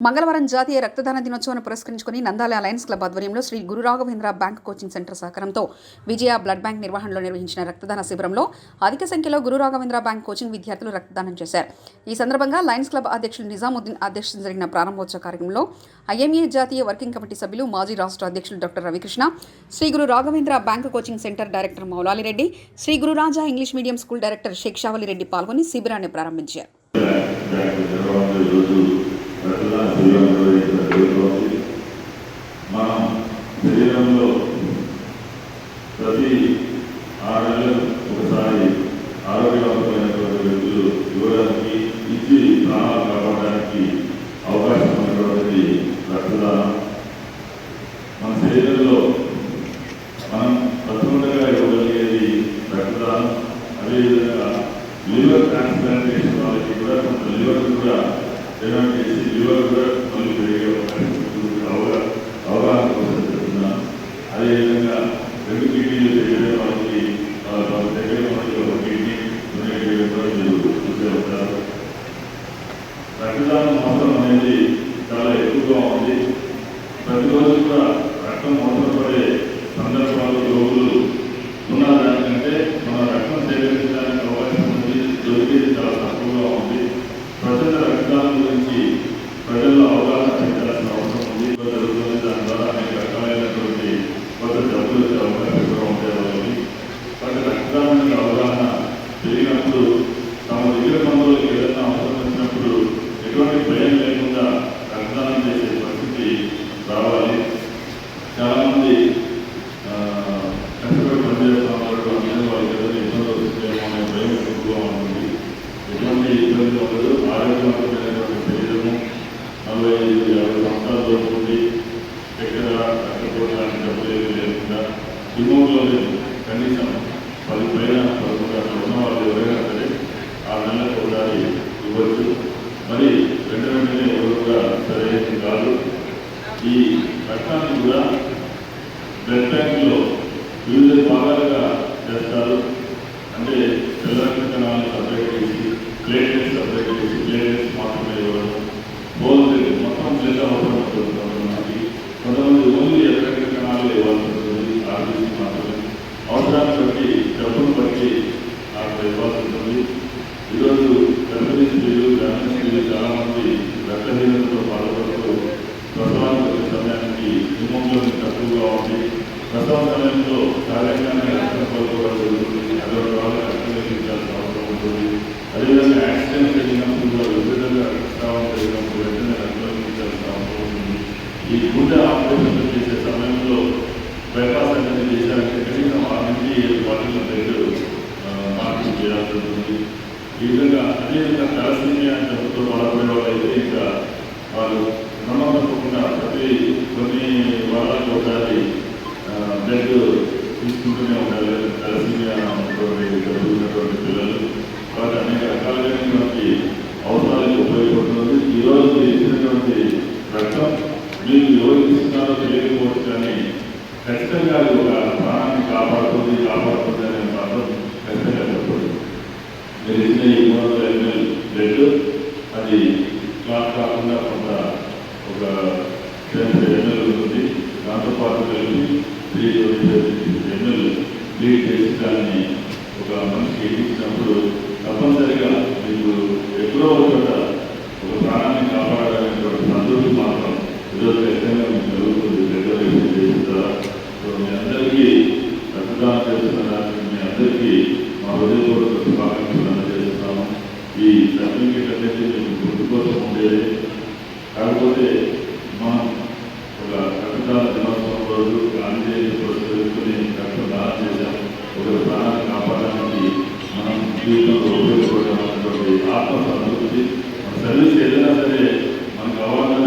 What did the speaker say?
మంగళవారం జాతీయ రక్తదాన దినోత్సవాన్ని పురస్కరించుకుని నందాల లయన్స్ క్లబ్ ఆధ్వర్యంలో Sri Guru Raghavendra bank coaching centre సహకారంతో విజయ బ్లడ్ బ్యాంక్ నిర్వహణలో నిర్వహించిన రక్తదాన శిబిరంలో అధిక సంఖ్యలో గురు రాఘవేంద్ర బ్యాంక్ కోచింగ్ విద్యార్థులు రక్తదానం చేశారు. ఈ సందర్భంగా లయన్స్ క్లబ్ అధ్యక్షులు నిజాముద్దీన్ అధ్యక్షతన జరిగిన ప్రారంభోత్సవ కార్యక్రమంలో ఐఎంఏ జాతీయ వర్కింగ్ కమిటీ సభ్యులు మాజీ రాష్ట్ర అధ్యక్షులు doctor Ravikrishna Sri Guru Raghavendra bank coaching centre director Maulalireddy Sri Gururaja English medium school director Shaik Reddy పాల్గొని శిబిరాన్ని ప్రారంభించారు. రక్తదాన నిర్వహించడం మనం శరీరంలో ప్రతి ఆరు నెలలకు ఒకసారి ఆరోగ్యవంతమైనటువంటి వ్యక్తులు ఇవ్వడానికి ఇచ్చి ప్రాణాలు కాపాడడానికి అవకాశం ఉన్నటువంటిది రక్తదానం. మన శరీరంలో మనం ప్రథమంగా ఇవ్వగలిగేది రక్తదానం. అదేవిధంగా లివర్ ట్రాన్స్ప్లాంటేషన్ వాళ్ళకి కూడా కొంత లివర్ కూడా డొనేట్ చేసి కూడా మళ్ళీ పెరిగే అవగాహన కోసం చెప్తున్నాను అదేవిధంగా రెండు కిడ్నీలు చేయడం వాళ్ళకి దగ్గర ఒక కిడ్నీ డొనేట్ చేయడం కూడా మీరు చూసే ఉంటారు రక్తదానం మాత్రం అనేది చాలా ఎక్కువగా ఉంది ప్రతిరోజు కూడా రక్తం మాత్రం రక్తాన్ని కూడా బ్లడ్ బ్యాంక్లో వివిధ భాగాలుగా చేస్తారు. అంటే తెల్ల రక్త కణాలను సపరేట్ చేసి ప్లేట్లెట్స్ సపరేట్ చేసి ప్లేట్లెట్స్ మాత్రమే ఇవ్వడం. హోల్ మొత్తం బ్లడ్ అవసరం ఉంటుంది కొంతమంది ఓన్లీ ఎర్ర రక్త కణాలు ఇవ్వాల్సి ఉంటుంది ఆర్బీసీ మాత్రమే. అవసరానికి ఉంది సమయంలో సహజంగానే రక్తం కోల్పోవడం జరుగుతుంది అటువంటి వాళ్ళకి రక్తం ఎక్కించాల్సిన అవసరం ఉంటుంది. అదేవిధంగా యాక్సిడెంట్ జరిగినప్పుడు కూడా రక్తస్రావం జరిగినప్పుడు వెంటనే రక్తం ఎక్కించాల్సిన అవసరం ఉంటుంది. ఈ గుండె ఆపరేషన్ చేసే సమయంలో బైపాస్ అనేది చేశారంటే కనీసం నుంచి ఏడు బాటిల్ బ్లడ్ మార్పు చేయాల్సి ఉంటుంది. ఈ విధంగా అదేవిధంగా తలసీమియా జబ్బుతో బాధపడే వాళ్ళు అయితే ఇంకా మీరు ఎవరికి ఇస్తున్నారో తెలియకపోవచ్చు కానీ ఖచ్చితంగా అది ఒక ప్రాణాన్ని కాపాడుతుంది కాపాడుతుంది అనే మాత్రం ఖచ్చితంగా చెప్పదు మీరు ఇచ్చిన ఈ మూడు వందల ఎంఎల్ బ్లడ్ అది క్లాక్ కాకుండా కొంత ఒక ఎంఎల్ ఉంటుంది. దాంతోపాటు కలిపి త్రీ ఎంఎల్ లీడ్ చేసి దాన్ని ఒక మనిషికి ఎక్కించినప్పుడు తప్పనిసరిగా మీకు అందరికీ రక్తదానం చేస్తున్న దానికి మీ అందరికీ మా హృదయపూర్వక శుభాకాంక్షలు అందజేస్తున్నాము ఈ సర్టిఫికేట్ అనేది మీకు గుర్తు కోసం ఉండేది కాకపోతే మనం ఒక రక్తదాన దినోత్సవం రోజు గాంధీ జయంతి పురస్కరించుకుని రక్తం దానం చేశాం ఒకరి ప్రాణాన్ని కాపాడడానికి మనం జీవితంలో ఉపయోగపడడం అనేటువంటి ఆత్మ సంతృప్తి మన సర్వీస్ ఏదైనా సరే